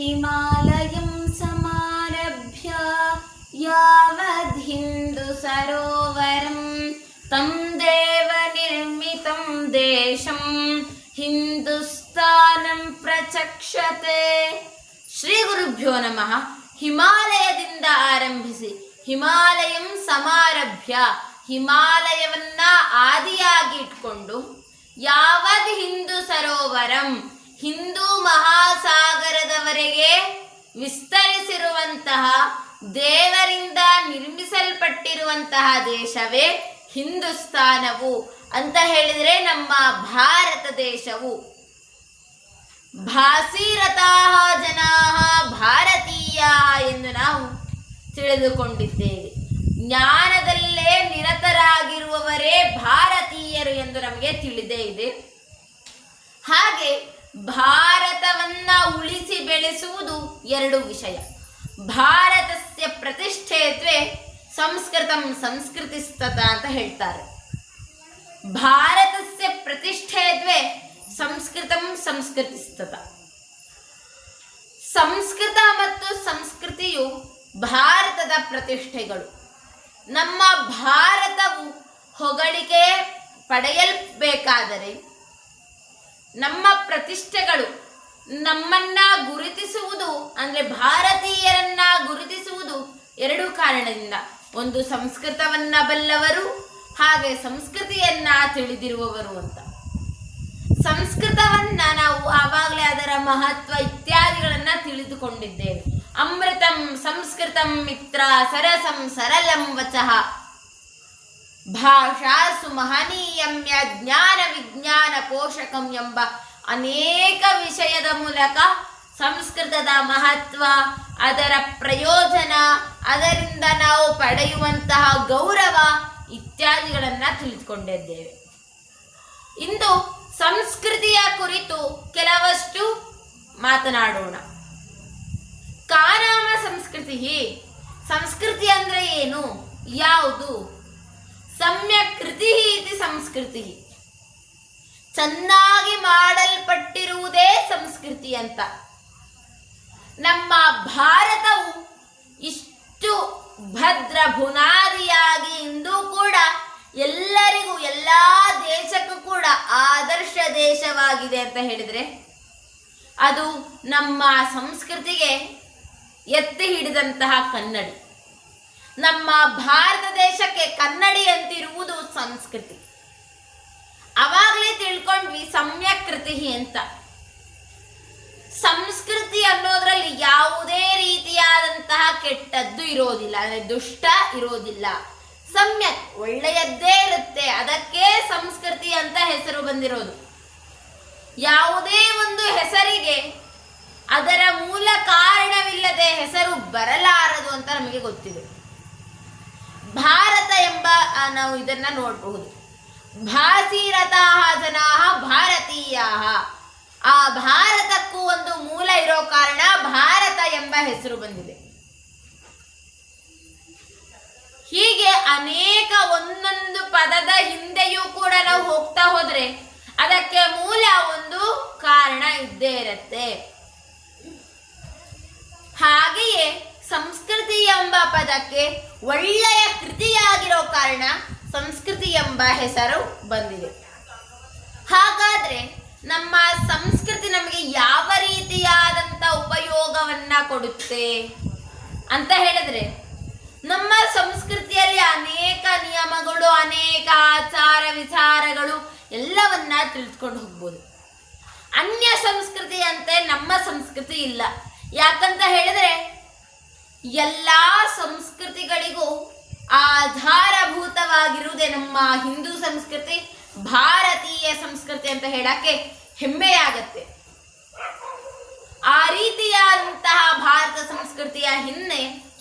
हिमालयं समारभ्य यावद्हिन्दुसरोवरं तं देवनिर्मितं देशं ಹಿಂದೂಸ್ತಾನಂ ಪ್ರಚಕ್ಷತೆ ಶ್ರೀ ಗುರುಭ್ಯೋ ನಮಃ ಹಿಮಾಲಯದಿಂದ ಆರಂಭಿಸಿ ಹಿಮಾಲಯಂ ಸಮಾರಭ್ಯ ಹಿಮಾಲಯವನ್ನ ಆದಿಯಾಗಿ ಇಟ್ಕೊಂಡು ಯಾವದ್ ಹಿಂದೂ ಸರೋವರಂ ಹಿಂದೂ ಮಹಾಸಾಗರದವರೆಗೆ ವಿಸ್ತರಿಸಿರುವಂತಹ, ದೇವರಿಂದ ನಿರ್ಮಿಸಲ್ಪಟ್ಟಿರುವಂತಹ ದೇಶವೇ ಹಿಂದೂಸ್ತಾನವು ಅಂತ ಹೇಳಿದರೆ ನಮ್ಮ ಭಾರತ ದೇಶವು. ಭಾಸಿರತಾ ಜನಾಹ ಭಾರತೀಯ ಎಂದು ನಾವು ತಿಳಿದುಕೊಂಡಿದ್ದೇವೆ. ಜ್ಞಾನದಲ್ಲೇ ನಿರತರಾಗಿರುವವರೇ ಭಾರತೀಯರು ಎಂದು ನಮಗೆ ತಿಳಿದೇ ಇದೆ. ಹಾಗೆ ಭಾರತವನ್ನ ಉಳಿಸಿ ಬೆಳೆಸುವುದು ಎರಡು ವಿಷಯ. ಭಾರತಸ್ಯ ಪ್ರತಿಷ್ಠೆತ್ವೆ ಸಂಸ್ಕೃತಂ ಸಂಸ್ಕೃತಿಸ್ತತ ಅಂತ ಹೇಳ್ತಾರೆ. ಭಾರತಸ್ಯ ಪ್ರತಿಷ್ಠೆತ್ವೆ ಸಂಸ್ಕೃತಂ ಸಂಸ್ಕೃತಿಸ್ತತ. ಸಂಸ್ಕೃತ ಮತ್ತು ಸಂಸ್ಕೃತಿಯು ಭಾರತದ ಪ್ರತಿಷ್ಠೆಗಳು. ನಮ್ಮ ಭಾರತವು ಹೊಗಳಿಕೆ ಪಡೆಯಲ್ಬೇಕಾದರೆ ನಮ್ಮ ಪ್ರತಿಷ್ಠೆಗಳು ನಮ್ಮನ್ನ ಗುರುತಿಸುವುದು ಅಂದ್ರೆ ಭಾರತೀಯರನ್ನ ಗುರುತಿಸುವುದು ಎರಡು ಕಾರಣದಿಂದ. ಒಂದು ಸಂಸ್ಕೃತವನ್ನ ಬಲ್ಲವರು, ಹಾಗೆ ಸಂಸ್ಕೃತಿಯನ್ನ ತಿಳಿದಿರುವವರು ಅಂತ. ಸಂಸ್ಕೃತವನ್ನ ನಾವು ಆವಾಗಲೇ ಅದರ ಮಹತ್ವ ಇತ್ಯಾದಿಗಳನ್ನ ತಿಳಿದುಕೊಂಡಿದ್ದೇವೆ. ಅಮೃತಂ ಸಂಸ್ಕೃತಂ ಮಿತ್ರ ಸರಸಂ ಸರಲಂ ವಚಃ. ಭಾಷಾಸು ಮಹನೀಯಮ್ಯ ಜ್ಞಾನ ವಿಜ್ಞಾನ ಪೋಷಕಂ ಎಂಬ ಅನೇಕ ವಿಷಯದ ಮೂಲಕ ಸಂಸ್ಕೃತದ ಮಹತ್ವ, ಅದರ ಪ್ರಯೋಜನ, ಅದರಿಂದ ನಾವು ಪಡೆಯುವಂತಹ ಗೌರವ ಇತ್ಯಾದಿಗಳನ್ನು ತಿಳಿದುಕೊಂಡಿದ್ದೇವೆ. ಇಂದು ಸಂಸ್ಕೃತಿಯ ಕುರಿತು ಕೆಲವಷ್ಟು ಮಾತನಾಡೋಣ. ಕಾನಾಮ ಸಂಸ್ಕೃತಿ ಸಂಸ್ಕೃತಿ ಅಂದರೆ ಏನು? ಯಾವುದು? ಸಮ್ಯಕ್ ಕೃತಿ ಇತಿ ಸಂಸ್ಕೃತಿ. ಚೆನ್ನಾಗಿ ಮಾಡಲ್ಪಟ್ಟಿರುವುದೇ ಸಂಸ್ಕೃತಿ ಅಂತ. ನಮ್ಮ ಭಾರತವು ಇಷ್ಟು ಭದ್ರ ಬುನಾದಿಯಾಗಿ ಇಂದು ಕೂಡ ಎಲ್ಲರಿಗೂ, ಎಲ್ಲ ದೇಶಕ್ಕೂ ಕೂಡ ಆದರ್ಶ ದೇಶವಾಗಿದೆ ಅಂತ ಹೇಳಿದ್ರೆ, ಅದು ನಮ್ಮ ಸಂಸ್ಕೃತಿಗೆ ಎತ್ತಿ ಹಿಡಿದಂತಹ ಕನ್ನಡಿ. ನಮ್ಮ ಭಾರತ ದೇಶಕ್ಕೆ ಕನ್ನಡಿ ಅಂತಿರುವುದು ಸಂಸ್ಕೃತಿ. ಅವಾಗಲೇ ತಿಳ್ಕೊಂಡ್ವಿ ಸಮ್ಯಕ್ ಕೃತಿ ಅಂತ. ಸಂಸ್ಕೃತಿ ಅನ್ನೋದ್ರಲ್ಲಿ ಯಾವುದೇ ರೀತಿಯಾದಂತಹ ಕೆಟ್ಟದ್ದು ಇರೋದಿಲ್ಲ, ಅಂದ್ರೆ ದುಷ್ಟ ಇರೋದಿಲ್ಲ. ಸಮ್ಯಕ್ ಒಳ್ಳೆಯದ್ದೇ ಇರುತ್ತೆ, ಅದಕ್ಕೆ ಸಂಸ್ಕೃತಿ ಅಂತ ಹೆಸರು ಬಂದಿರೋದು. ಯಾವುದೇ ಒಂದು ಹೆಸರಿಗೆ ಅದರ ಮೂಲ ಕಾರಣವಿಲ್ಲದೆ ಹೆಸರು ಬರಲಾರದು ಅಂತ ನಮಗೆ ಗೊತ್ತಿದೆ. ಭಾರತ ಎಂಬ ನಾವು ಇದನ್ನ ನೋಡಬಹುದು. ಭಾಸಿರತಾ ಜನಾ ಭಾರತೀಯ ಆ ಭಾರತಕ್ಕೂ ಒಂದು ಮೂಲ ಇರೋ ಕಾರಣ ಭಾರತ ಎಂಬ ಹೆಸರು ಬಂದಿದೆ. ಹೀಗೆ ಅನೇಕ ಒಂದೊಂದು ಪದದ ಹಿಂದೆಯೂ ಕೂಡ ನಾವು ಹೋಗ್ತಾ ಹೋದ್ರೆ ಅದಕ್ಕೆ ಮೂಲ ಒಂದು ಕಾರಣ ಇದ್ದೇ ಇರುತ್ತೆ. ಹಾಗೆಯೇ ಸಂಸ್ಕೃತಿ ಎಂಬ ಪದಕ್ಕೆ ಒಳ್ಳೆಯ ಕೃತಿಯಾಗಿರೋ ಕಾರಣ ಸಂಸ್ಕೃತಿ ಎಂಬ ಹೆಸರು ಬಂದಿದೆ. ಹಾಗಾದ್ರೆ ನಮ್ಮ ಸಂಸ್ಕೃತಿ ನಮಗೆ ಯಾವ ರೀತಿಯಾದಂತ ಉಪಯೋಗವನ್ನ ಕೊಡುತ್ತೆ ಅಂತ ಹೇಳಿದ್ರೆ, ನಮ್ಮ ಸಂಸ್ಕೃತಿಯಲ್ಲಿ ಅನೇಕ ನಿಯಮಗಳು, ಅನೇಕ ಆಚಾರ ವಿಚಾರಗಳು ಎಲ್ಲವನ್ನ ತಿಳಿದುಕೊಂಡು ಹೋಗ್ಬೋದು. ಅನ್ಯ ಸಂಸ್ಕೃತಿಯಂತೆ ನಮ್ಮ ಸಂಸ್ಕೃತಿ ಇಲ್ಲ. ಯಾಕಂತ ಹೇಳಿದ್ರೆ ಎಲ್ಲಾ ಸಂಸ್ಕೃತಿಗಳಿಗೂ ಆಧಾರಭೂತವಾಗಿರುವುದೇ ನಮ್ಮ ಹಿಂದೂ ಸಂಸ್ಕೃತಿ, ಭಾರತೀಯ ಸಂಸ್ಕೃತಿ ಅಂತ ಹೇಳಕ್ಕೆ ಹೆಮ್ಮೆಯಾಗತ್ತೆ. ಆ ರೀತಿಯಾದಂತಹ ಭಾರತ ಸಂಸ್ಕೃತಿಯ ಹಿನ್ನೆ,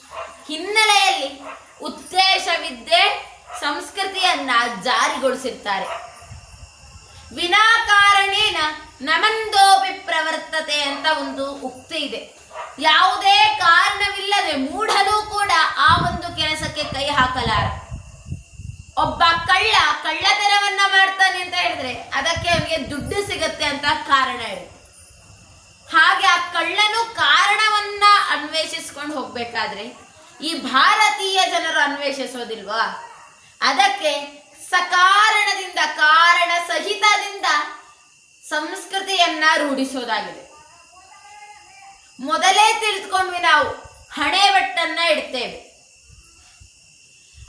ಹಿನ್ನೆಲೆಯಲ್ಲಿ ಉದ್ದೇಶವಿದ್ದೇ ಸಂಸ್ಕೃತಿಯನ್ನ ಜಾರಿಗೊಳಿಸಿರ್ತಾರೆ. ವಿನಾಕಾರಣೇನ ನಮಂದೋಪಿ ಪ್ರವರ್ತತೆ ಅಂತ ಒಂದು ಉಕ್ತಿ ಇದೆ. ಯಾವುದೇ ಕಾರಣವಿಲ್ಲದೆ ಮೂಢನೂ ಕೂಡ ಆ ಒಂದು ಕೆಲಸಕ್ಕೆ ಕೈ ಹಾಕಲಾರ. ಒಬ್ಬ ಕಳ್ಳ ಕಳ್ಳತನವನ್ನ ಮಾಡ್ತಾನೆ ಅಂತ ಹೇಳಿದ್ರೆ ಅದಕ್ಕೆ ಅವನಿಗೆ ದುಡ್ಡು ಸಿಗತ್ತೆ ಅಂತ ಕಾರಣ ಇದೆ. ಹಾಗೆ ಆ ಕಳ್ಳನು ಕಾರಣವನ್ನ ಅನ್ವೇಷಿಸ್ಕೊಂಡು ಹೋಗ್ಬೇಕಾದ್ರೆ ಈ ಭಾರತೀಯ ಜನರು ಅನ್ವೇಷಿಸೋದಿಲ್ವಾ? ಅದಕ್ಕೆ ಸಕಾರಣದಿಂದ ಕಾರಣ ಸಹಿತದಿಂದ ಸಂಸ್ಕೃತಿಯನ್ನ ರೂಢಿಸೋದಾಗಿದೆ. ಮೊದಲೇ ತಿಳಿದುಕೊಂಡ್ವಿ ನಾವು ಹಣೆ ಬಟ್ಟನ್ನ ಇಡ್ತೇವೆ.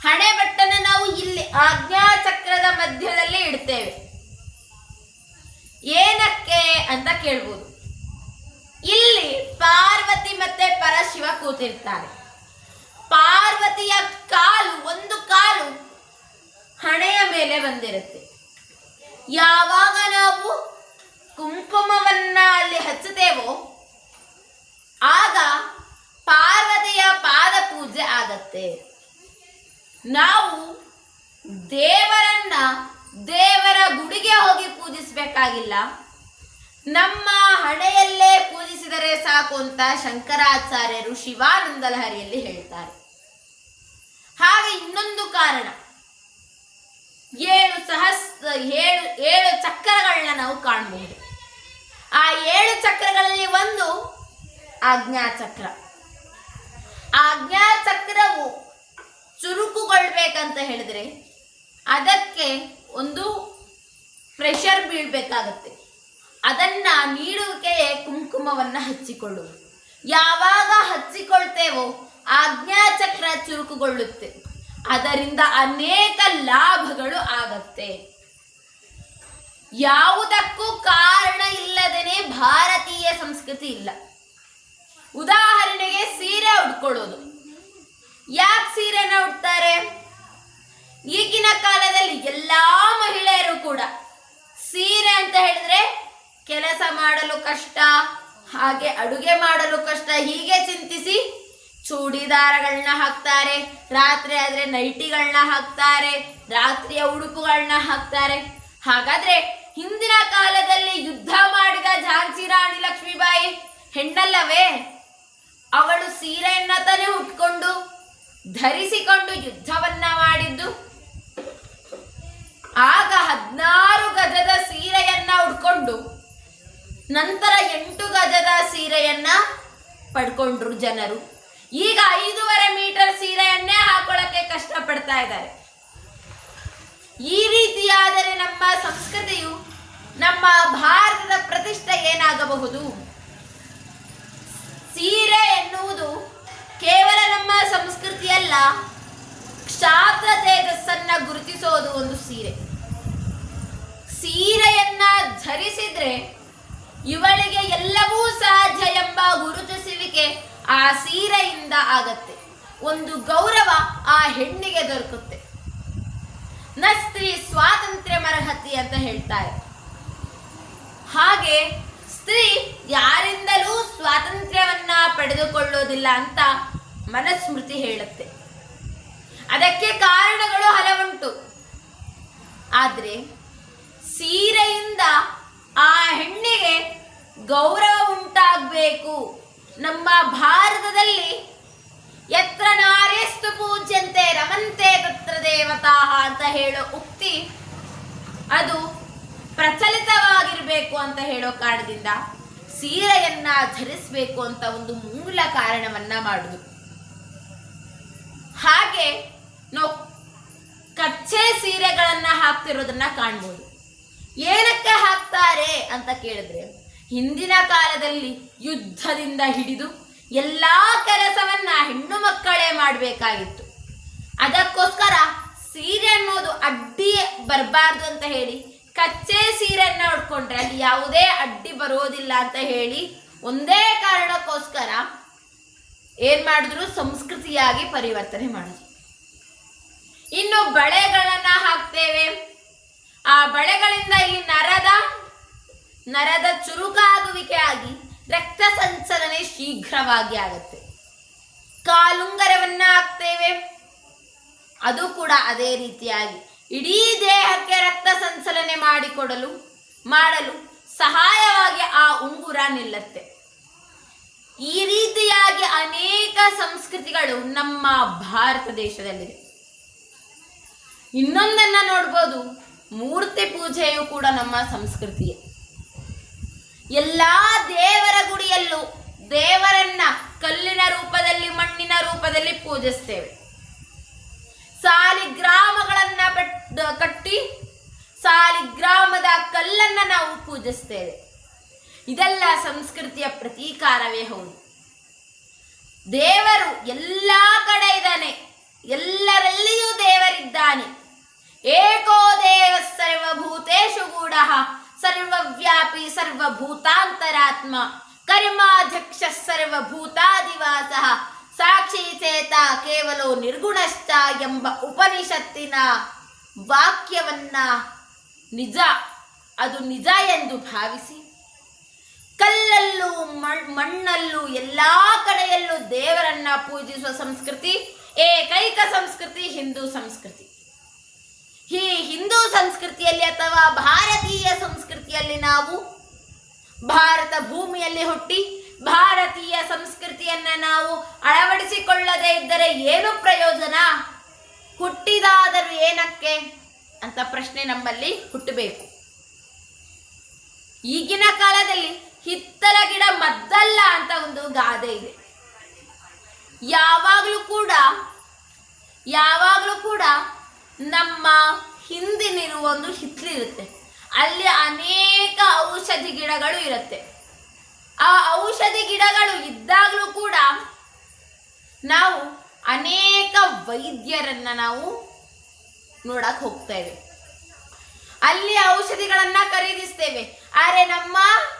ಹಣೆ ಬಟ್ಟನ್ನ ನಾವು ಇಲ್ಲಿ ಆಜ್ಞಾ ಚಕ್ರದ ಮಧ್ಯದಲ್ಲಿ ಇಡ್ತೇವೆ. ಏನಕ್ಕೆ ಅಂತ ಕೇಳ್ಬೋದು. ಇಲ್ಲಿ ಪಾರ್ವತಿ ಮತ್ತೆ ಪರಶಿವ ಕೂತಿರ್ತಾರೆ. ಪಾರ್ವತಿಯ ಕಾಲು, ಒಂದು ಕಾಲು ಹಣೆಯ ಮೇಲೆ ಬಂದಿರುತ್ತೆ. ಯಾವಾಗ ನಾವು ಕುಂಕುಮವನ್ನ ಅಲ್ಲಿ ಹಚ್ಚುತ್ತೇವೋ ಆಗ ಪಾರ್ವತಿಯ ಪಾದ ಪೂಜೆ ಆಗತ್ತೆ. ನಾವು ದೇವರನ್ನ ದೇವರ ಗುಡಿಗೆ ಹೋಗಿ ಪೂಜಿಸಬೇಕಾಗಿಲ್ಲ. ನಮ್ಮ ಹಣೆಯಲ್ಲೇ ಪೂಜಿಸಿದರೆ ಸಾಕು ಅಂತ ಶಂಕರಾಚಾರ್ಯರು ಶಿವಾನಂದ ಲಹರಿಯಲ್ಲಿ ಹೇಳ್ತಾರೆ. ಹಾಗೆ ಇನ್ನೊಂದು ಕಾರಣ. ಏಳು ಸಹಸ್ರ ಏಳು ಏಳು ಚಕ್ರಗಳನ್ನ ನಾವು ಕಾಣಬಹುದು ಆ ಏಳು ಚಕ್ರಗಳಲ್ಲಿ ಒಂದು ಆಜ್ಞಾ ಚಕ್ರ ಆಜ್ಞಾ ಚಕ್ರವು ಚುರುಕುಗೊಳ್ಬೇಕಂತ ಹೇಳಿದ್ರೆ ಅದಕ್ಕೆ ಒಂದು ಪ್ರೆಷರ್ ಬೀಳ್ಬೇಕಾಗತ್ತೆ. ಅದನ್ನ ನೀಡುವಿಕೆಯೇ ಕುಂಕುಮವನ್ನ ಹಚ್ಚಿಕೊಳ್ಳುವುದು. ಯಾವಾಗ ಹಚ್ಚಿಕೊಳ್ತೇವೋ ಆಜ್ಞಾಚಕ್ರ ಚುರುಕುಗೊಳ್ಳುತ್ತೆ. ಅದರಿಂದ ಅನೇಕ ಲಾಭಗಳು ಆಗತ್ತೆ. ಯಾವುದಕ್ಕೂ ಕಾರಣ ಇಲ್ಲದೇನೆ ಭಾರತೀಯ ಸಂಸ್ಕೃತಿ ಇಲ್ಲ. ಉದಾಹರಣೆಗೆ ಸೀರೆ ಉಟ್ಕೊಳ್ಳೋದು. ಯಾಕೆ ಸೀರೆನ ಉಡ್ತಾರೆ ಈಗಿನ ಕಾಲದಲ್ಲಿ ಎಲ್ಲಾ ಮಹಿಳೆಯರು ಕೂಡ ಸೀರೆ ಅಂತ ಹೇಳಿದ್ರೆ ಕೆಲಸ ಮಾಡಲು ಕಷ್ಟ, ಹಾಗೆ ಅಡುಗೆ ಮಾಡಲು ಕಷ್ಟ, ಹೀಗೆ ಚಿಂತಿಸಿ ಚೂಡಿದಾರಗಳನ್ನ ಹಾಕ್ತಾರೆ, ರಾತ್ರಿ ಆದ್ರೆ ನೈಟಿಗಳನ್ನ ಹಾಕ್ತಾರೆ, ರಾತ್ರಿಯ ಉಡುಪುಗಳನ್ನ ಹಾಕ್ತಾರೆ. ಹಾಗಾದ್ರೆ ಹಿಂದಿನ ಕಾಲದಲ್ಲಿ ಯುದ್ಧ ಮಾಡಿದ ಝಾನ್ಸಿ ರಾಣಿ ಲಕ್ಷ್ಮೀಬಾಯಿ ಹೆಣ್ಣಲ್ಲವೇ? ಅವಳು ಸೀರೆಯನ್ನ ತಾನೇ ಉಟ್ಕೊಂಡು ಧರಿಸಿಕೊಂಡು ಯುದ್ಧವನ್ನ ಮಾಡಿದ್ದು. ಆಗ ಹದಿನಾರು ಗಜದ ಸೀರೆಯನ್ನ ಉಟ್ಕೊಂಡು ನಂತರ ಎಂಟು ಗಜದ ಸೀರೆಯನ್ನ ಪಡ್ಕೊಂಡ್ರು ಜನರು. ಈಗ ಐದೂವರೆ ಮೀಟರ್ ಸೀರೆಯನ್ನೇ ಹಾಕೊಳ್ಳಕ್ಕೆ ಕಷ್ಟಪಡ್ತಾ ಇದ್ದಾರೆ. ಈ ರೀತಿಯಾದರೆ ನಮ್ಮ ಸಂಸ್ಕೃತಿಯು ನಮ್ಮ ಭಾರತದ ಪ್ರತಿಷ್ಠೆ ಏನಾಗಬಹುದು? ಸೀರೆ ಎನ್ನುವುದು ಕೇವಲ ನಮ್ಮ ಸಂಸ್ಕೃತಿಯಲ್ಲ ಕ್ಷಾತ್ರ ತೇಜಸ್ಸನ್ನ ಗುರುತಿಸೋದು ಒಂದು ಸೀರೆ. ಸೀರೆಯನ್ನ ಧರಿಸಿದ್ರೆ ಇವಳಿಗೆ ಎಲ್ಲವೂ ಸಾಧ್ಯ ಎಂಬ ಗುರುತಿಸುವಿಕೆ ಆ ಸೀರೆಯಿಂದ ಆಗತ್ತೆ. ಒಂದು ಗೌರವ ಆ ಹೆಣ್ಣಿಗೆ ದೊರಕುತ್ತೆ. ನ ಸ್ತ್ರೀ ಸ್ವಾತಂತ್ರ್ಯ ಮರಹತಿ ಅಂತ ಹೇಳ್ತಾರೆ. ಹಾಗೆ ಸ್ತ್ರೀ ಯಾರಿಂದಲೂ ಸ್ವಾತಂತ್ರ್ಯವನ್ನ ಪಡೆದುಕೊಳ್ಳೋದಿಲ್ಲ ಅಂತ ಮನಸ್ಮೃತಿ ಹೇಳುತ್ತೆ. ಅದಕ್ಕೆ ಕಾರಣಗಳು ಹಲವುಂಟು. ಆದರೆ ಸೀರೆಯಿಂದ ಆ ಹೆಣ್ಣಿಗೆ ಗೌರವ ಉಂಟಾಗಬೇಕು ನಮ್ಮ ಭಾರತದಲ್ಲಿ ಎತ್ರ ನಾರೇಸ್ತು ಪೂಜ್ಯಂತೆ ರಮಂತೆ ತತ್ರ ದೇವತಾ ಅಂತ ಹೇಳೋ ಉಕ್ತಿ ಅದು ಪ್ರಚಲಿತವಾಗಿರಬೇಕು ಅಂತ ಹೇಳೋ ಕಾರಣದಿಂದ ಸೀರೆಯನ್ನ ಧರಿಸಬೇಕು ಅಂತ ಒಂದು ಮೂಲ ಕಾರಣವನ್ನ ಮಾಡುದು. ಹಾಗೆ ನಾವು ಕಚ್ಚೆ ಸೀರೆಗಳನ್ನ ಹಾಕ್ತಿರೋದನ್ನ ಕಾಣ್ಬೋದು. ಏನಕ್ಕೆ ಹಾಕ್ತಾರೆ ಅಂತ ಕೇಳಿದ್ರೆ ಹಿಂದಿನ ಕಾಲದಲ್ಲಿ ಯುದ್ಧದಿಂದ ಹಿಡಿದು ಎಲ್ಲಾ ಕೆಲಸವನ್ನ ಹೆಣ್ಣು ಮಕ್ಕಳೇ ಮಾಡಬೇಕಾಗಿತ್ತು. ಅದಕ್ಕೋಸ್ಕರ ಸೀರೆ ಅನ್ನೋದು ಅಡ್ಡಿಯೇ ಬರಬಾರ್ದು ಅಂತ ಹೇಳಿ ಕಚ್ಚೆ ಸೀರೆಯನ್ನ ಉಟ್ಕೊಂಡ್ರೆ ಅಲ್ಲಿ ಯಾವುದೇ ಅಡ್ಡಿ ಬರೋದಿಲ್ಲ ಅಂತ ಹೇಳಿ ಒಂದೇ ಕಾರಣಕ್ಕೋಸ್ಕರ ಏನ್ ಮಾಡಿದ್ರು? ಸಂಸ್ಕೃತಿಯಾಗಿ ಪರಿವರ್ತನೆ ಮಾಡಿದ್ರು. ಇನ್ನು ಬಳೆಗಳನ್ನ ಹಾಕ್ತೇವೆ. ಆ ಬಳೆಗಳಿಂದ ಇಲ್ಲಿ ನರದ ನರದ ಚುರುಕಾಗುವಿಕೆ ಆಗಿ ರಕ್ತ ಸಂಚಲನೆ ಶೀಘ್ರವಾಗಿ ಆಗುತ್ತೆ. ಕಾಲುಂಗರವನ್ನ ಹಾಕ್ತೇವೆ. ಅದು ಕೂಡ ಅದೇ ರೀತಿಯಾಗಿ ಇಡೀ ದೇಹಕ್ಕೆ ರಕ್ತ ಸಂಚಲನೆ ಮಾಡಿಕೊಡಲು, ಮಾಡಲು ಸಹಾಯವಾಗಿ ಆ ಉಂಗುರ ನಿಲ್ಲತ್ತೆ. ಈ ರೀತಿಯಾಗಿ ಅನೇಕ ಸಂಸ್ಕೃತಿಗಳು ನಮ್ಮ ಭಾರತ ದೇಶದಲ್ಲಿದೆ ಇನ್ನೊಂದನ್ನ ನೋಡ್ಬೋದು, ಮೂರ್ತಿ ಪೂಜೆಯು ಕೂಡ ನಮ್ಮ ಸಂಸ್ಕೃತಿಯೇ. ಎಲ್ಲ ದೇವರ ಗುಡಿಯಲ್ಲೂ ದೇವರನ್ನ ಕಲ್ಲಿನ ರೂಪದಲ್ಲಿ, ಮಣ್ಣಿನ ರೂಪದಲ್ಲಿ ಪೂಜಿಸ್ತೇವೆ. ಸಾಲಿಗ್ರಾಮಗಳನ್ನ ಕಟ್ಟಿ ಸಾಲಿಗ್ರಾಮದ ಕಲ್ಲನ್ನ ನಾವು ಪೂಜಿಸ್ತೇವೆ. ಇದೆಲ್ಲ ಸಂಸ್ಕೃತಿಯ ಪ್ರತೀಕಾರವೇ ಹೌದು. ದೇವರು ಎಲ್ಲ ಕಡೆ ಇದ್ದಾನೆ. ಎಲ್ಲರಲ್ಲಿಯೂ ದೇವರಿದ್ದಾನೆ. ಏಕೋ ದೇವ ಸರ್ವಭೂತೇಶು ಗೂಢ, ಸರ್ವವ್ಯಾಪಿ ಸರ್ವಭೂತಾಂತರಾತ್ಮ, ಕರ್ಮಾಧ್ಯಕ್ಷ ಸರ್ವಭೂತಾದಿವಾಸ ಸಾಕ್ಷಿ ಚೇತ ಕೇವಲ ನಿರ್ಗುಣಶ್ಚ ಎಂಬ ಉಪನಿಷತ್ತಿನ ವಾಕ್ಯವನ್ನ ನಿಜ, ಅದು ನಿಜ ಎಂದು ಭಾವಿಸಿ, ಕಲ್ಲಲ್ಲೂ ಮಣ್- ಮಣ್ಣಲ್ಲೂ ಎಲ್ಲ ಕಡೆಯಲ್ಲೂ ದೇವರನ್ನ ಪೂಜಿಸುವ ಸಂಸ್ಕೃತಿ, ಏಕೈಕ ಸಂಸ್ಕೃತಿ ಹಿಂದೂ ಸಂಸ್ಕೃತಿ. ಈ ಹಿಂದೂ ಸಂಸ್ಕೃತಿಯಲ್ಲಿ ಅಥವಾ ಭಾರತೀಯ ಸಂಸ್ಕೃತಿಯಲ್ಲಿ ನಾವು ಭಾರತ ಭೂಮಿಯಲ್ಲಿ ಹುಟ್ಟಿ ಭಾರತೀಯ ಸಂಸ್ಕೃತಿಯನ್ನ ನಾವು ಅಳವಡಿಸಿಕೊಳ್ಳದೆ ಇದ್ದರೆ ಏನು ಪ್ರಯೋಜನ? ಹುಟ್ಟಿದಾದರೂ ಏನಕ್ಕೆ? ಅಂತ ಪ್ರಶ್ನೆ ನಮ್ಮಲ್ಲಿ ಹುಟ್ಟಬೇಕು. ಈಗಿನ ಕಾಲದಲ್ಲಿ ಹಿತ್ತಲ ಗಿಡ ಮದ್ದಲ್ಲ ಅಂತ ಒಂದು ಗಾದೆ ಇದೆ. ಯಾವಾಗಲೂ ಕೂಡ ಯಾವಾಗಲೂ ಕೂಡ ನಮ್ಮ ಹಿಂದಿನಿರುವ ಒಂದು ಹಿತ್ತಲಿರುತ್ತೆ ಅಲ್ಲಿ ಅನೇಕ ಔಷಧಿ ಗಿಡಗಳು ಇರುತ್ತೆ. ಆ ಔಷಧಿ ಗಿಡಗಳು ಇದ್ದಾಗಲೂ ಕೂಡ ನಾವು ಅನೇಕ ವೈದ್ಯರನ್ನ ನಾವು ನೋಡಕ್ ಹೋಗ್ತೇವೆ ಅಲ್ಲಿ ಔಷಧಿಗಳನ್ನ ಖರೀದಿಸ್ತೇವೆ. ಆದರೆ ನಮ್ಮ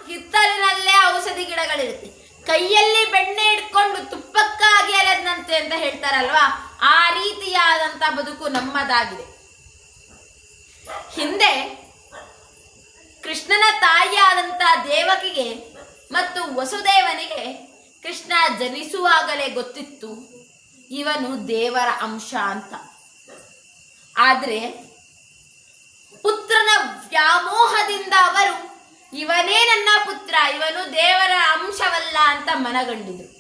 ಹಿತ್ತಲಿನಲ್ಲೇ ಔಷಧಿ ಗಿಡಗಳಿರುತ್ತೆ. ಕೈಯಲ್ಲಿ ಬೆಣ್ಣೆ ಇಟ್ಕೊಂಡು ತುಪ್ಪಕ್ಕಾಗಿ ಅಲೆದಂತೆ ಅಂತ ಹೇಳ್ತಾರಲ್ವಾ? ಆ ರೀತಿಯಾದಂತ ಬದುಕು ನಮ್ಮದಾಗಿದೆ. ಹಿಂದೆ ಕೃಷ್ಣನ ತಾಯಿಯಾದಂತ ದೇವಕಿಗೆ ಮತ್ತು ವಸುದೇವನಿಗೆ ಕೃಷ್ಣ ಜನಿಸುವಾಗಲೇ ಗೊತ್ತಿತ್ತು, ಇವನು ದೇವರ ಅಂಶ ಅಂತ. ಆದರೆ ಪುತ್ರನ ವ್ಯಾಮೋಹದಿಂದ ಅವರು, ಇವನೇ ನನ್ನ ಪುತ್ರ, ಇವನು ದೇವರ ಅಂಶವಲ್ಲ ಅಂತ ಮನಗಂಡಿದರು.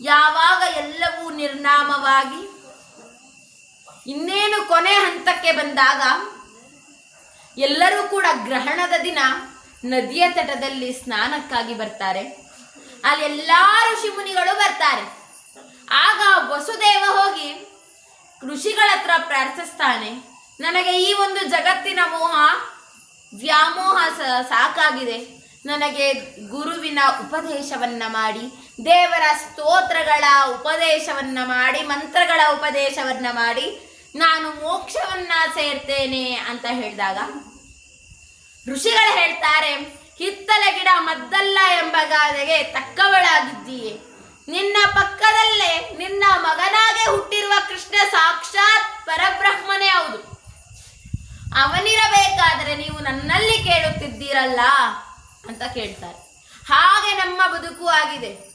ಯಾವಾಗ ಎಲ್ಲವೂ ನಿರ್ನಾಮವಾಗಿ ಇನ್ನೇನು ಕೊನೆ ಹಂತಕ್ಕೆ ಬಂದಾಗ, ಎಲ್ಲರೂ ಕೂಡ ಗ್ರಹಣದ ದಿನ ನದಿಯ ತಟದಲ್ಲಿ ಸ್ನಾನಕ್ಕಾಗಿ ಬರ್ತಾರೆ. ಅಲ್ಲಿ ಎಲ್ಲಾ ಋಷಿ ಮುನಿಗಳು ಬರ್ತಾರೆ. ಆಗ ವಸುದೇವ ಹೋಗಿ ಋಷಿಗಳ ಹತ್ರ ಪ್ರಾರ್ಥಿಸ್ತಾನೆ. ನನಗೆ ಈ ಒಂದು ಜಗತ್ತಿನ ಮೋಹ ವ್ಯಾಮೋಹ ಸಾಕಾಗಿದೆ. ನನಗೆ ಗುರುವಿನ ಉಪದೇಶವನ್ನ ಮಾಡಿ, ದೇವರ ಸ್ತೋತ್ರಗಳ ಉಪದೇಶವನ್ನ ಮಾಡಿ, ಮಂತ್ರಗಳ ಉಪದೇಶವನ್ನ ಮಾಡಿ, ನಾನು ಮೋಕ್ಷವನ್ನ ಸೇರ್ತೇನೆ ಅಂತ ಹೇಳಿದಾಗ ಋಷಿಗಳು ಹೇಳ್ತಾರೆ ಹಿತ್ತಲ ಗಿಡ ಮದ್ದಲ್ಲ ಎಂಬ ಗಾದೆಗೆ ತಕ್ಕವಳಾಗಿದ್ದೀಯೆ. ನಿನ್ನ ಪಕ್ಕದಲ್ಲೇ ನಿನ್ನ ಮಗನಾಗೆ ಹುಟ್ಟಿರುವ ಕೃಷ್ಣ ಸಾಕ್ಷಾತ್ ಪರಬ್ರಹ್ಮನೇ ಹೌದು. ಅವನಿರಬೇಕಾದರೆ ನೀವು ನನ್ನಲ್ಲಿ ಕೇಳುತ್ತಿದ್ದೀರಲ್ಲ ಅಂತ ಕೇಳ್ತಾರೆ. ಹಾಗೆ ನಮ್ಮ ಬದುಕು ಆಗಿದೆ.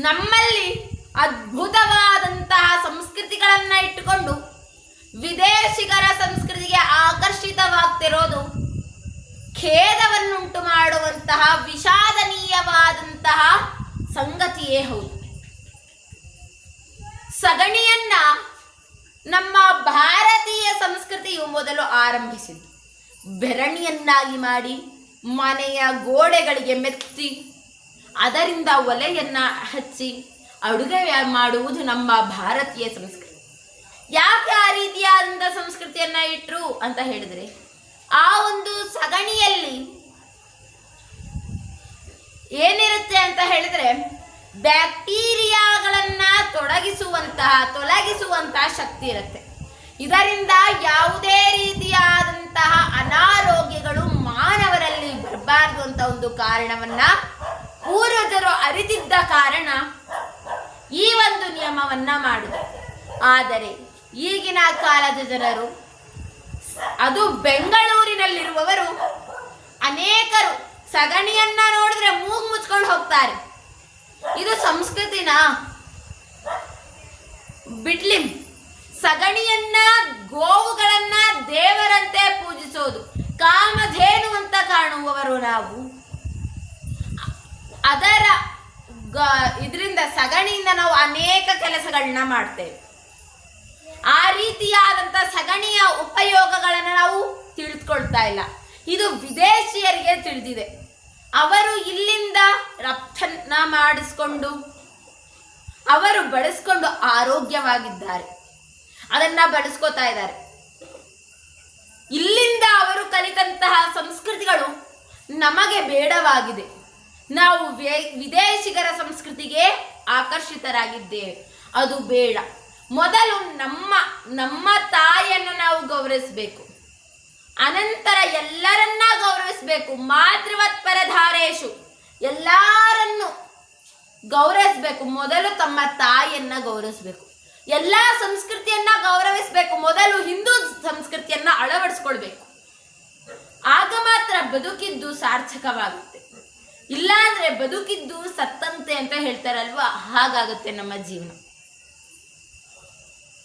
ನಮ್ಮಲ್ಲಿ ಅದ್ಭುತವಾದಂತಹ ಸಂಸ್ಕೃತಿಗಳನ್ನ ಇಟ್ಟುಕೊಂಡು ವಿದೇಶಿಗರ ಸಂಸ್ಕೃತಿಗೆ ಆಕರ್ಷಿತವಾಗ್ತಿರೋದು ಖೇದವನ್ನುಂಟು ಮಾಡುವಂತಹ ವಿಷಾದನೀಯವಾದಂತಹ ಸಂಗತಿಯೇ ಹೌದು. ಸಗಣಿಯನ್ನ ನಮ್ಮ ಭಾರತೀಯ ಸಂಸ್ಕೃತಿಯು ಮೊದಲು ಆರಂಭಿಸಿತು ಬೆರಣಿಯನ್ನಾಗಿ ಮಾಡಿ ಮನೆಯ ಗೋಡೆಗಳಿಗೆ ಮೆತ್ತಿ, ಅದರಿಂದ ಒಲೆಯನ್ನ ಹಚ್ಚಿ ಅಡುಗೆ ಮಾಡುವುದು ನಮ್ಮ ಭಾರತೀಯ ಸಂಸ್ಕೃತಿ. ಯಾಕೆ ಆ ರೀತಿಯಾದಂಥ ಸಂಸ್ಕೃತಿಯನ್ನ ಇಟ್ಟರು ಅಂತ ಹೇಳಿದ್ರೆ ಆ ಒಂದು ಸಗಣಿಯಲ್ಲಿ ಏನಿರುತ್ತೆ ಅಂತ ಹೇಳಿದ್ರೆ, ಬ್ಯಾಕ್ಟೀರಿಯಾಗಳನ್ನ ತೊಡಗಿಸುವಂತಹ, ತೊಲಗಿಸುವಂತಹ ಶಕ್ತಿ ಇರುತ್ತೆ. ಇದರಿಂದ ಯಾವುದೇ ರೀತಿಯಾದಂತಹ ಅನಾರೋಗ್ಯಗಳು ಮಾನವರಲ್ಲಿ ಬರಬಾರದು ಅಂತ ಒಂದು ಕಾರಣವನ್ನ ಪೂರ್ವಜರು ಅರಿತಿದ್ದ ಕಾರಣ ಈ ಒಂದು ನಿಯಮವನ್ನ ಮಾಡಿದೆ. ಆದರೆ ಈಗಿನ ಕಾಲದ ಜನರು ಅದು ಬೆಂಗಳೂರಿನಲ್ಲಿರುವವರು ಅನೇಕರು. ಸಗಣಿಯನ್ನ ನೋಡಿದ್ರೆ ಮೂಗು ಮುಚ್ಕೊಂಡು ಹೋಗ್ತಾರೆ. ಇದು ಸಂಸ್ಕೃತಿನ ಬಿಡ್ಲಿ ಸಗಣಿಯನ್ನ ಗೋವುಗಳನ್ನ ದೇವರಂತೆ ಪೂಜಿಸೋದು. ಕಾಮಧೇನು ಅಂತ ಕಾಣುವವರು ನಾವು. ಅದರ ಇದರಿಂದ ಸಗಣಿಯಿಂದ ನಾವು ಅನೇಕ ಕೆಲಸಗಳನ್ನ ಮಾಡ್ತೇವೆ. ಆ ರೀತಿಯಾದಂಥ ಸಗಣಿಯ ಉಪಯೋಗಗಳನ್ನು ನಾವು ತಿಳಿದುಕೊಳ್ತಾ ಇಲ್ಲ. ಇದು ವಿದೇಶಿಯರಿಗೆ ತಿಳಿದಿದೆ. ಅವರು ಇಲ್ಲಿಂದ ರಫ್ತನ್ನ ಮಾಡಿಸ್ಕೊಂಡು, ಅವರು ಬಳಸ್ಕೊಂಡು ಆರೋಗ್ಯವಾಗಿದ್ದಾರೆ. ಅದನ್ನ ಬಳಸ್ಕೋತಾ ಇದ್ದಾರೆ. ಇಲ್ಲಿಂದ ಅವರು ಕಲಿತಂತಹ ಸಂಸ್ಕೃತಿಗಳು ನಮಗೆ ಬೇಡವಾಗಿದೆ. ನಾವು ವಿದೇಶಿಗರ ಸಂಸ್ಕೃತಿಗೆ ಆಕರ್ಷಿತರಾಗಿದ್ದೇವೆ. ಅದು ಬೇಡ. ಮೊದಲು ನಮ್ಮ ನಮ್ಮ ತಾಯಿಯನ್ನು ನಾವು ಗೌರವಿಸಬೇಕು. ಅನಂತರ ಎಲ್ಲರನ್ನ ಗೌರವಿಸಬೇಕು. ಮಾತೃವತ್ ಪರಧಾರೇಶು. ಎಲ್ಲರನ್ನು ಗೌರವಿಸಬೇಕು. ಮೊದಲು ತಮ್ಮ ತಾಯಿಯನ್ನ ಗೌರವಿಸಬೇಕು. ಎಲ್ಲಾ ಸಂಸ್ಕೃತಿಯನ್ನ ಗೌರವಿಸಬೇಕು. ಮೊದಲು ಹಿಂದೂ ಸಂಸ್ಕೃತಿಯನ್ನ ಅಳವಡಿಸ್ಕೊಳ್ಬೇಕು. ಆಗ ಮಾತ್ರ ಬದುಕಿದ್ದು ಸಾರ್ಥಕವಾಗುತ್ತೆ. ಇಲ್ಲಾಂದ್ರೆ ಬದುಕಿದ್ದು ಸತ್ತಂತೆ ಅಂತ ಹೇಳ್ತಾರಲ್ವಾ? ಹಾಗಾಗುತ್ತೆ ನಮ್ಮ ಜೀವನ.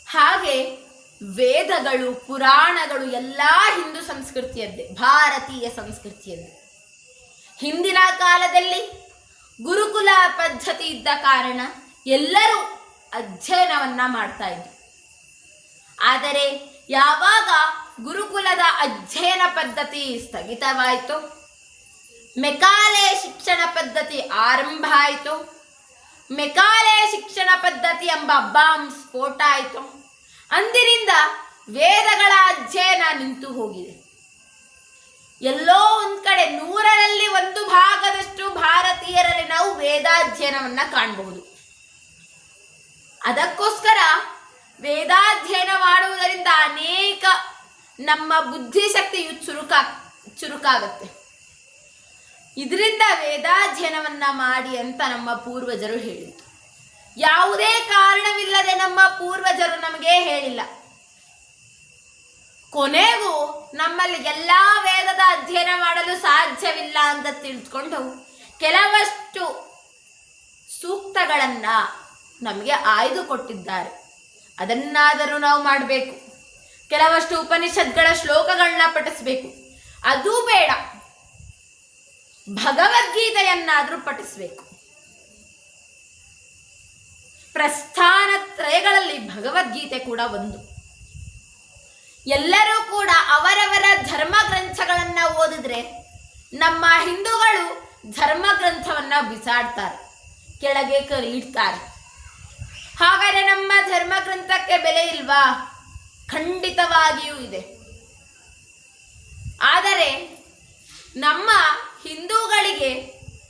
ಹಾಗೆ ವೇದಗಳು, ಪುರಾಣಗಳು, ಎಲ್ಲ ಹಿಂದೂ ಸಂಸ್ಕೃತಿಯದ್ದೇ, ಭಾರತೀಯ ಸಂಸ್ಕೃತಿಯದ್ದು. ಹಿಂದಿನ ಕಾಲದಲ್ಲಿ ಗುರುಕುಲ ಪದ್ಧತಿ ಇದ್ದ ಕಾರಣ ಎಲ್ಲರೂ ಅಧ್ಯಯನವನ್ನ ಮಾಡ್ತಾ ಇದ್ರು. ಆದರೆ ಯಾವಾಗ ಗುರುಕುಲದ ಅಧ್ಯಯನ ಪದ್ಧತಿ ಸ್ಥಗಿತವಾಯಿತು, ಮೆಕಾಲೆ ಶಿಕ್ಷಣ ಪದ್ಧತಿ ಆರಂಭ ಆಯಿತು, ಮೆಕಾಲೆ ಶಿಕ್ಷಣ ಪದ್ಧತಿ ಎಂಬ ಬಾಂಬ್ ಸ್ಫೋಟ ಆಯಿತು ಅಂದಿನಿಂದ ವೇದಗಳ ಅಧ್ಯಯನ ನಿಂತು ಹೋಗಿದೆ. ಎಲ್ಲೋ ಒಂದ್ ಕಡೆ ನೂರರಲ್ಲಿ ಒಂದು ಭಾಗದಷ್ಟು ಭಾರತೀಯರಲ್ಲಿ ನಾವು ವೇದಾಧ್ಯಯನವನ್ನ ಕಾಣಬಹುದು. ಅದಕ್ಕೋಸ್ಕರ ವೇದಾಧ್ಯಯನ ಮಾಡುವುದರಿಂದ ಅನೇಕ ನಮ್ಮ ಬುದ್ಧಿಶಕ್ತಿಯು ಚುರುಕ, ಚುರುಕಾಗತ್ತೆ. ಇದರಿಂದ ವೇದಾಧ್ಯಯನವನ್ನ ಮಾಡಿ ಅಂತ ನಮ್ಮ ಪೂರ್ವಜರು ಹೇಳಿದ್ರು. ಯಾವುದೇ ಕಾರಣವಿಲ್ಲದೆ ನಮ್ಮ ಪೂರ್ವಜರು ನಮಗೆ ಹೇಳಿಲ್ಲ. ಕೊನೆಗೂ ನಮ್ಮಲ್ಲಿ ಎಲ್ಲಾ ವೇದದ ಅಧ್ಯಯನ ಮಾಡಲು ಸಾಧ್ಯವಿಲ್ಲ ಅಂತ ತಿಳಿದುಕೊಂಡು ಕೆಲವಷ್ಟು ಸೂಕ್ತಗಳನ್ನ ನಮಗೆ ಆಯ್ದು ಕೊಟ್ಟಿದ್ದಾರೆ ಅದನ್ನಾದರೂ ನಾವು ಮಾಡಬೇಕು. ಕೆಲವಷ್ಟು ಉಪನಿಷತ್ಗಳ ಶ್ಲೋಕಗಳನ್ನ ಪಠಿಸಬೇಕು. ಅದೂ ಬೇಡ. ಭಗವದ್ಗೀತೆಯನ್ನಾದರೂ ಪಠಿಸಬೇಕು. ಪ್ರಸ್ಥಾನ ತ್ರಯಗಳಲ್ಲಿ ಭಗವದ್ಗೀತೆ ಕೂಡ ಒಂದು. ಎಲ್ಲರೂ ಕೂಡ ಅವರವರ ಧರ್ಮ ಗ್ರಂಥಗಳನ್ನು ಓದಿದ್ರೆ ನಮ್ಮ ಹಿಂದೂಗಳು ಧರ್ಮ ಗ್ರಂಥವನ್ನು ಬಿಸಾಡ್ತಾರೆ, ಕೆಳಗೆ ಕ ಇಡ್ತಾರೆ ಹಾಗಾದ್ರೆ ನಮ್ಮ ಧರ್ಮ ಗ್ರಂಥಕ್ಕೆ ಬೆಲೆ ಇಲ್ವಾ? ಖಂಡಿತವಾಗಿಯೂ ಇದೆ. ಆದರೆ ನಮ್ಮ ಹಿಂದೂಗಳಿಗೆ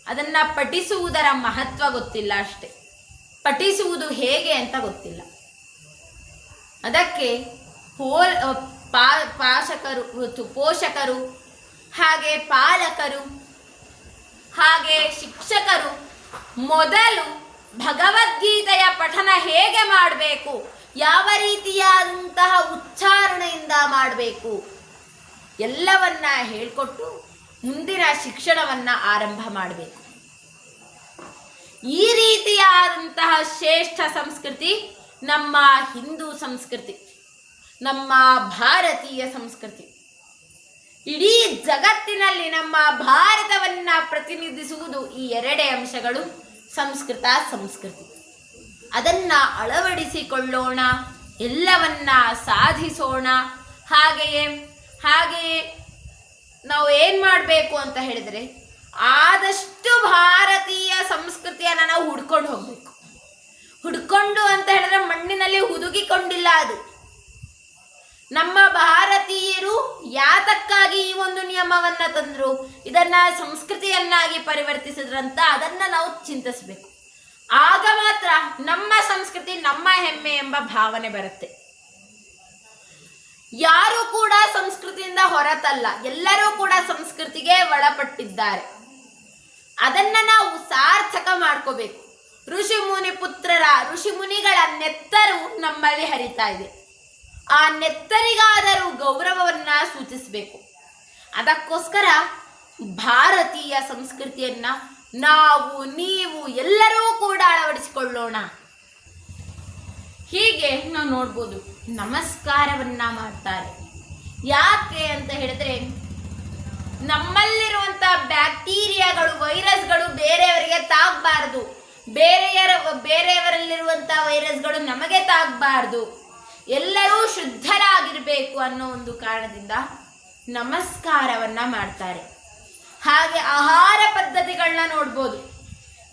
ಅದನ್ನು ಪಠಿಸುವುದರ ಮಹತ್ವ ಗೊತ್ತಿಲ್ಲ ಅಷ್ಟೆ. ಪಠಿಸುವುದು ಹೇಗೆ ಅಂತ ಗೊತ್ತಿಲ್ಲ. ಅದಕ್ಕೆ ಹೋಲ್ ಪಾ, ಪಾಶಕರು ಪೋಷಕರು, ಹಾಗೆ ಪಾಲಕರು, ಹಾಗೆ ಶಿಕ್ಷಕರು ಮೊದಲು ಭಗವದ್ಗೀತೆಯ ಪಠನ ಹೇಗೆ ಮಾಡಬೇಕು, ಯಾವ ರೀತಿಯಾದಂತಹ ಉಚ್ಚಾರಣೆಯಿಂದ ಮಾಡಬೇಕು, ಎಲ್ಲವನ್ನ ಹೇಳಿಕೊಟ್ಟು ಮುಂದಿನ ಶಿಕ್ಷಣವನ್ನ ಆರಂಭ ಮಾಡಬೇಕು. ಈ ರೀತಿಯಾದಂತಹ ಶ್ರೇಷ್ಠ ಸಂಸ್ಕೃತಿ ನಮ್ಮ ಹಿಂದೂ ಸಂಸ್ಕೃತಿ, ನಮ್ಮ ಭಾರತೀಯ ಸಂಸ್ಕೃತಿ. ಇಡೀ ಜಗತ್ತಿನಲ್ಲಿ ನಮ್ಮ ಭಾರತವನ್ನ ಪ್ರತಿನಿಧಿಸುವುದು ಈ ಎರಡೇ ಅಂಶಗಳು, ಸಂಸ್ಕೃತ, ಸಂಸ್ಕೃತಿ. ಅದನ್ನ ಅಳವಡಿಸಿಕೊಳ್ಳೋಣ, ಎಲ್ಲವನ್ನ ಸಾಧಿಸೋಣ. ಹಾಗೆಯೇ ಹಾಗೆಯೇ ನಾವು ಏನ್ ಮಾಡಬೇಕು ಅಂತ ಹೇಳಿದ್ರೆ ಆದಷ್ಟು ಭಾರತೀಯ ಸಂಸ್ಕೃತಿಯನ್ನು ನಾವು ಹುಡ್ಕೊಂಡು ಹೋಗ್ಬೇಕು. ಹುಡ್ಕೊಂಡು ಅಂತ ಹೇಳಿದ್ರೆ ಮಣ್ಣಿನಲ್ಲಿ ಹುದುಗಿಕೊಂಡಿಲ್ಲ ಅದು. ನಮ್ಮ ಭಾರತೀಯರು ಯಾತಕ್ಕಾಗಿ ಈ ಒಂದು ನಿಯಮವನ್ನ ತಂದ್ರು? ಇದನ್ನ ಸಂಸ್ಕೃತಿಯನ್ನಾಗಿ ಪರಿವರ್ತಿಸಿದ್ರಂತ ಅದನ್ನ ನಾವು ಚಿಂತಿಸಬೇಕು. ಆಗ ಮಾತ್ರ ನಮ್ಮ ಸಂಸ್ಕೃತಿ ನಮ್ಮ ಹೆಮ್ಮೆ ಎಂಬ ಭಾವನೆ ಬರುತ್ತೆ. ಯಾರು ಕೂಡ ಸಂಸ್ಕೃತಿಯಿಂದ ಹೊರತಲ್ಲ. ಎಲ್ಲರೂ ಕೂಡ ಸಂಸ್ಕೃತಿಗೆ ಒಳಪಟ್ಟಿದ್ದಾರೆ. ಅದನ್ನ ನಾವು ಸಾರ್ಥಕ ಮಾಡ್ಕೋಬೇಕು. ಋಷಿ ಮುನಿ ಪುತ್ರರ, ಋಷಿ ಮುನಿಗಳ ನೆತ್ತರು ನಮ್ಮಲ್ಲಿ ಹರಿತಾ ಇದೆ. ಆ ನೆತ್ತರಿಗಾದರೂ ಗೌರವವನ್ನ ಸೂಚಿಸಬೇಕು. ಅದಕ್ಕೋಸ್ಕರ ಭಾರತೀಯ ಸಂಸ್ಕೃತಿಯನ್ನ ನಾವು, ನೀವು ಎಲ್ಲರೂ ಕೂಡ ಅಳವಡಿಸಿಕೊಳ್ಳೋಣ. ಹೀಗೆ ನಾವು ನೋಡ್ಬೋದು, ನಮಸ್ಕಾರವನ್ನ ಮಾಡ್ತಾರೆ. ಯಾಕೆ ಅಂತ ಹೇಳಿದ್ರೆ ನಮ್ಮಲ್ಲಿರುವಂತ ಬ್ಯಾಕ್ಟೀರಿಯಾಗಳು, ವೈರಸ್ಗಳು ಬೇರೆಯವರಿಗೆ ತಾಗಬಾರದು. ಬೇರೆಯರ, ಬೇರೆಯವರಲ್ಲಿರುವಂತಹ ವೈರಸ್ಗಳು ನಮಗೆ ತಾಗಬಾರದು. ಎಲ್ಲರೂ ಶುದ್ಧರಾಗಿರಬೇಕು ಅನ್ನೋ ಒಂದು ಕಾರಣದಿಂದ ನಮಸ್ಕಾರವನ್ನ ಮಾಡ್ತಾರೆ. ಹಾಗೆ ಆಹಾರ ಪದ್ಧತಿಗಳನ್ನ ನೋಡ್ಬೋದು.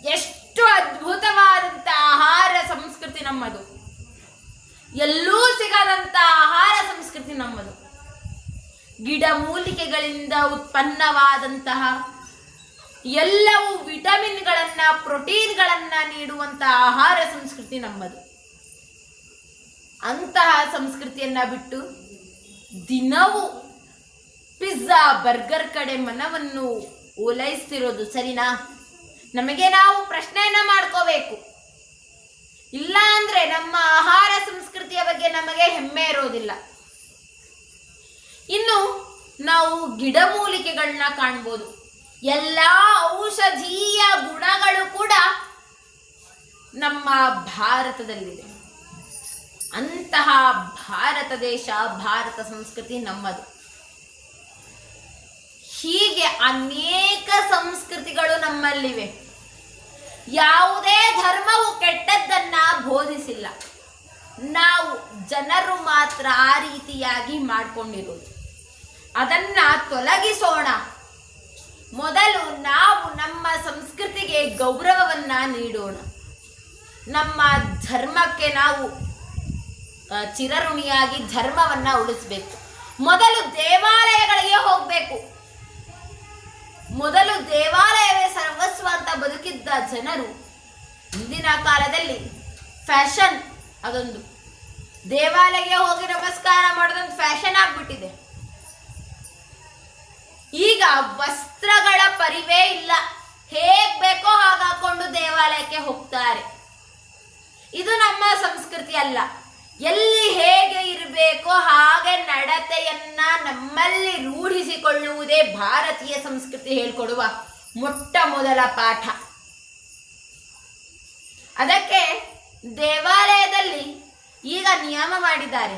ಎಷ್ಟು ಅದ್ಭುತವಾದಂಥ ಆಹಾರ ಸಂಸ್ಕೃತಿ ನಮ್ಮದು. ಎಲ್ಲೂ ಸಿಗದಂತ ಆಹಾರ ಸಂಸ್ಕೃತಿ ನಮ್ಮದು. ಗಿಡಮೂಲಿಕೆಗಳಿಂದ ಉತ್ಪನ್ನವಾದಂತಹ ಎಲ್ಲವೂ ವಿಟಮಿನ್ಗಳನ್ನ, ಪ್ರೋಟೀನ್ಗಳನ್ನ ನೀಡುವಂತಹ ಆಹಾರ ಸಂಸ್ಕೃತಿ ನಮ್ಮದು. ಅಂತಹ ಸಂಸ್ಕೃತಿಯನ್ನ ಬಿಟ್ಟು ದಿನವೂ ಪಿಜ್ಜಾ, ಬರ್ಗರ್ ಕಡೆ ಮನವನ್ನು ಓಲೈಸ್ತಿರೋದು ಸರಿನಾ? ನಮಗೆ ನಾವು ಪ್ರಶ್ನೆಯನ್ನ ಮಾಡ್ಕೋಬೇಕು. ಇಲ್ಲ ಅಂದ್ರೆ ನಮ್ಮ ಆಹಾರ ಸಂಸ್ಕೃತಿಯ ಬಗ್ಗೆ ನಮಗೆ ಹೆಮ್ಮೆ ಇರೋದಿಲ್ಲ. ಇನ್ನು ನಾವು ಗಿಡಮೂಲಿಕೆಗಳನ್ನ ಕಾಣ್ಬೋದು. ಎಲ್ಲ ಔಷಧೀಯ ಗುಣಗಳು ಕೂಡ ನಮ್ಮ ಭಾರತದಲ್ಲಿದೆ. ಅಂತಹ ಭಾರತ ದೇಶ, ಭಾರತ ಸಂಸ್ಕೃತಿ ನಮ್ಮದು. ಹೀಗೆ ಅನೇಕ ಸಂಸ್ಕೃತಿಗಳು ನಮ್ಮಲ್ಲಿವೆ. ಯಾವುದೇ ಧರ್ಮವು ಕೆಟ್ಟದ್ದನ್ನ ಬೋಧಿಸಿಲ್ಲ. ನಾವು ಜನರು ಮಾತ್ರ ಆ ರೀತಿಯಾಗಿ ಮಾಡ್ಕೊಂಡಿರೋದು. ಅದನ್ನ ತೊಲಗಿಸೋಣ. ಮೊದಲು ನಾವು ನಮ್ಮ ಸಂಸ್ಕೃತಿಗೆ ಗೌರವವನ್ನ ನೀಡೋಣ. ನಮ್ಮ ಧರ್ಮಕ್ಕೆ ನಾವು ಚಿರಋಣಿಯಾಗಿ ಧರ್ಮವನ್ನ ಉಳಿಸ್ಬೇಕು. ಮೊದಲು ದೇವಾಲಯಗಳಿಗೆ ಹೋಗ್ಬೇಕು. ಮೊದಲು ದೇವಾಲಯವೇ ಸರ್ವಸ್ವ ಅಂತ ಬದುಕಿದ್ದ ಜನರು ಇಂದಿನ ಕಾಲದಲ್ಲಿ ಫ್ಯಾಷನ್ ಅದೊಂದು. ದೇವಾಲಯಕ್ಕೆ ಹೋಗಿ ನಮಸ್ಕಾರ ಮಾಡೋದೊಂದು ಫ್ಯಾಷನ್ ಆಗ್ಬಿಟ್ಟಿದೆ. ವಸ್ತ್ರಗಳ ಪರಿವೇ ಇಲ್ಲ. ಹೇಗ್ ಬೇಕೋ ಹಾಗಾಕೊಂಡು ದೇವಾಲಯಕ್ಕೆ ಹೋಗ್ತಾರೆ. ಇದು ನಮ್ಮ ಸಂಸ್ಕೃತಿ ಅಲ್ಲ. ಎಲ್ಲಿ ಹೇಗೆ ಇರಬೇಕೋ ಹಾಗೆ ನಡತೆಯನ್ನ ನಮ್ಮಲ್ಲಿ ರೂಢಿಸಿಕೊಳ್ಳುವುದೇ ಭಾರತೀಯ ಸಂಸ್ಕೃತಿ ಹೇಳ್ಕೊಡುವ ಮೊಟ್ಟ ಮೊದಲ ಪಾಠ. ಅದಕ್ಕೆ ದೇವಾಲಯದಲ್ಲಿ ಈಗ ನಿಯಮ ಮಾಡಿದ್ದಾರೆ.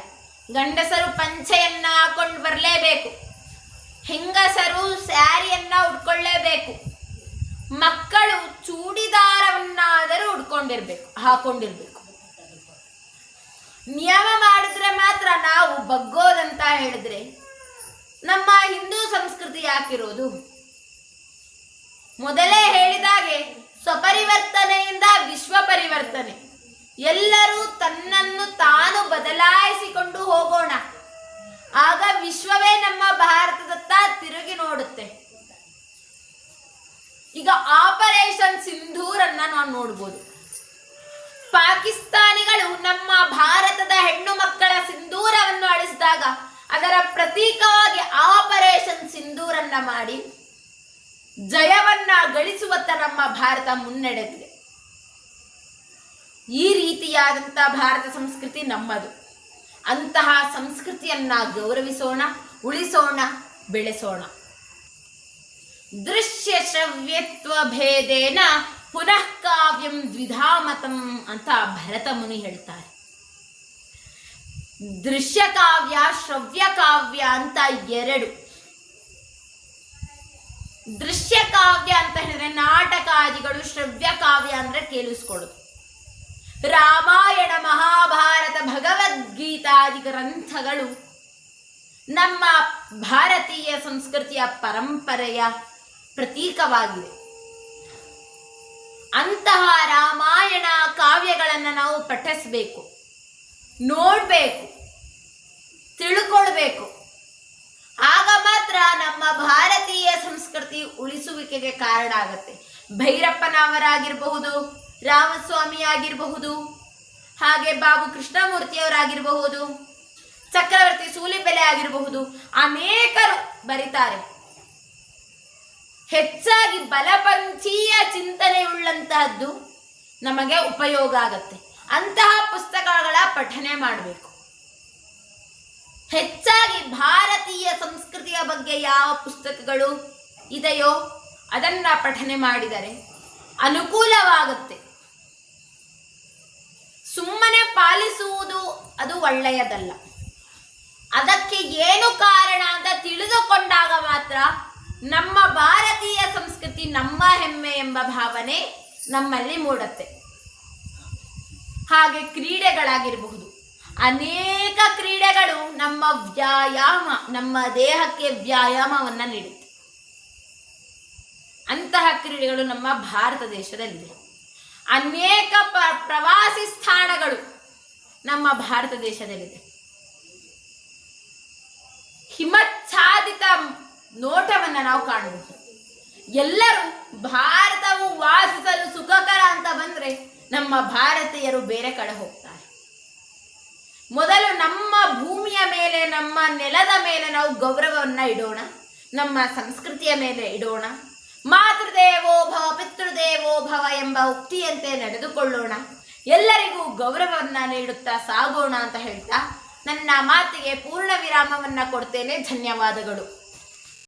ಗಂಡಸರು ಪಂಚೆಯನ್ನ ಹಾಕೊಂಡು ಬರಲೇಬೇಕು. ಹೆಂಗಸರು ಸ್ಯಾರಿಯನ್ನ ಉಟ್ಕೊಳ್ಳೇಬೇಕು. ಮಕ್ಕಳು ಚೂಡಿದಾರವನ್ನಾದರೂ ಉಟ್ಕೊಂಡಿರ್ಬೇಕು, ಹಾಕೊಂಡಿರ್ಬೇಕು. ನಿಯಮ ಮಾಡಿದ್ರೆ ಮಾತ್ರ ನಾವು ಬಗ್ಗೋದಂತ ಹೇಳಿದ್ರೆ ನಮ್ಮ ಹಿಂದೂ ಸಂಸ್ಕೃತಿ ಯಾಕಿರೋದು? ಮೊದಲೇ ಹೇಳಿದಾಗೆ ಸ್ವಪರಿವರ್ತನೆಯಿಂದ ವಿಶ್ವ ಪರಿವರ್ತನೆ. ಎಲ್ಲರೂ ತನ್ನನ್ನು ತಾನು ಬದಲಾಯಿಸಿಕೊಂಡು ಹೋಗೋಣ. ಆಗ ವಿಶ್ವವೇ ನಮ್ಮ ಭಾರತದತ್ತ ತಿರುಗಿ ನೋಡುತ್ತೆ. ಈಗ ಆಪರೇಷನ್ ಸಿಂಧೂರನ್ನ ನಾವು ನೋಡ್ಬೋದು. ಪಾಕಿಸ್ತಾನಿಗಳು ನಮ್ಮ ಭಾರತದ ಹೆಣ್ಣು ಮಕ್ಕಳ ಸಿಂಧೂರವನ್ನು ಅಳಿಸಿದಾಗ ಅದರ ಪ್ರತೀಕವಾಗಿ ಆಪರೇಷನ್ ಸಿಂಧೂರನ್ನ ಮಾಡಿ ಜಯವನ್ನ ಗಳಿಸುವತ್ತ ನಮ್ಮ ಭಾರತ ಮುನ್ನಡೆದಿದೆ. ಈ ರೀತಿಯಾದಂಥ ಭಾರತ ಸಂಸ್ಕೃತಿ ನಮ್ಮದು. ಅಂತಹ ಸಂಸ್ಕೃತಿಯನ್ನ ಗೌರವಿಸೋಣ, ಉಳಿಸೋಣ, ಬೆಳೆಸೋಣ. ದೃಶ್ಯ ಶ್ರವ್ಯತ್ವ ಭೇದೇನ ಪುನಃ ಕಾವ್ಯಂ ದ್ವಿಧಾಮತಂ ಅಂತ ಭರತ ಮುನಿ ಹೇಳ್ತಾರೆ. ದೃಶ್ಯ ಕಾವ್ಯ, ಶ್ರವ್ಯ ಕಾವ್ಯ ಅಂತ ಎರಡು. ದೃಶ್ಯ ಕಾವ್ಯ ಅಂತ ಹೇಳಿದ್ರೆ ನಾಟಕಾದಿಗಳು, ಶ್ರವ್ಯ ಕಾವ್ಯ ಅಂದ್ರೆ ಕೇಳಿಸ್ಕೊಡೋದು ರಾಮಾಯಣ ಮಹಾಭಾರತ ಭಗವದ್ಗೀತಾದಿ ಗ್ರಂಥಗಳು ನಮ್ಮ ಭಾರತೀಯ ಸಂಸ್ಕೃತಿಯ ಪರಂಪರೆಯ ಪ್ರತೀಕವಾಗಿದೆ. ಅಂತಹ ರಾಮಾಯಣ ಕಾವ್ಯಗಳನ್ನು ನಾವು ಪಠಿಸಬೇಕು, ನೋಡಬೇಕು, ತಿಳ್ಕೊಳ್ಬೇಕು. ಆಗ ಮಾತ್ರ ನಮ್ಮ ಭಾರತೀಯ ಸಂಸ್ಕೃತಿ ಉಳಿಸುವಿಕೆಗೆ ಕಾರಣ ಆಗುತ್ತೆ. ಭೈರಪ್ಪನವರಾಗಿರಬಹುದು ರಾಮಸ್ವಾಮಿ ಆಗಿರಬಹುದು ಹಾಗೆ ಬಾಬು ಕೃಷ್ಣಮೂರ್ತಿಯವರಾಗಿರಬಹುದು, ಚಕ್ರವರ್ತಿ ಸೂಲಿಬೆಲೆ ಆಗಿರಬಹುದು, ಅನೇಕರು ಬರೀತಾರೆ. ಹೆಚ್ಚಾಗಿ ಬಲಪಂಚೀಯ ಚಿಂತನೆಯುಳ್ಳಂತಹದ್ದು ನಮಗೆ ಉಪಯೋಗ ಆಗತ್ತೆ. ಅಂತಹ ಪುಸ್ತಕಗಳ ಪಠನೆ ಮಾಡಬೇಕು. ಹೆಚ್ಚಾಗಿ ಭಾರತೀಯ ಸಂಸ್ಕೃತಿಯ ಬಗ್ಗೆ ಯಾವ ಪುಸ್ತಕಗಳು ಇದೆಯೋ ಅದನ್ನ ಪಠನೆ ಮಾಡಿದರೆ ಅನುಕೂಲವಾಗುತ್ತೆ. ಸುಮ್ಮನೆ ಪಾಲಿಸುವುದು ಅದು ಒಳ್ಳೆಯದಲ್ಲ. ಅದಕ್ಕೆ ಏನು ಕಾರಣ ಅಂತ ತಿಳಿದುಕೊಂಡಾಗ ಮಾತ್ರ ನಮ್ಮ ಭಾರತೀಯ ಸಂಸ್ಕೃತಿ ನಮ್ಮ ಹೆಮ್ಮೆ ಎಂಬ ಭಾವನೆ ನಮ್ಮಲ್ಲಿ ಮೂಡುತ್ತೆ. ಹಾಗೆ ಕ್ರೀಡೆಗಳಾಗಿರಬಹುದು. ಅನೇಕ ಕ್ರೀಡೆಗಳು ನಮ್ಮ ವ್ಯಾಯಾಮ, ನಮ್ಮ ದೇಹಕ್ಕೆ ವ್ಯಾಯಾಮವನ್ನು ನೀಡುತ್ತೆ. ಅಂತಹ ಕ್ರೀಡೆಗಳು ನಮ್ಮ ಭಾರತ ದೇಶದಲ್ಲಿದೆ ಅನೇಕ ಪ್ರವಾಸಿ ಸ್ಥಾನಗಳು ನಮ್ಮ ಭಾರತ ದೇಶದಲ್ಲಿದೆ. ಹಿಮಚ್ಛಾದಿತ ನೋಟವನ್ನು ನಾವು ಕಾಣಬಹುದು ಎಲ್ಲರೂ ಭಾರತವು ವಾಸಿಸಲು ಸುಖಕರ ಅಂತ ಬಂದ್ರೆ ನಮ್ಮ ಭಾರತೀಯರು ಬೇರೆ ಕಡೆ ಹೋಗ್ತಾರೆ. ಮೊದಲು ನಮ್ಮ ಭೂಮಿಯ ಮೇಲೆ, ನಮ್ಮ ನೆಲದ ಮೇಲೆ ನಾವು ಗೌರವವನ್ನು ಇಡೋಣ, ನಮ್ಮ ಸಂಸ್ಕೃತಿಯ ಮೇಲೆ ಇಡೋಣ ಮಾತೃದೇವೋ ಭವ, ಪಿತೃದೇವೋ ಭವ ಎಂಬ ಉಕ್ತಿಯಂತೆ ನಡೆದುಕೊಳ್ಳೋಣ. ಎಲ್ಲರಿಗೂ ಗೌರವವನ್ನ ನೀಡುತ್ತಾ ಸಾಗೋಣ ಅಂತ ಹೇಳ್ತಾ ನನ್ನ ಮಾತಿಗೆ ಪೂರ್ಣ ವಿರಾಮವನ್ನ ಕೊಡ್ತೇನೆ. ಧನ್ಯವಾದಗಳು.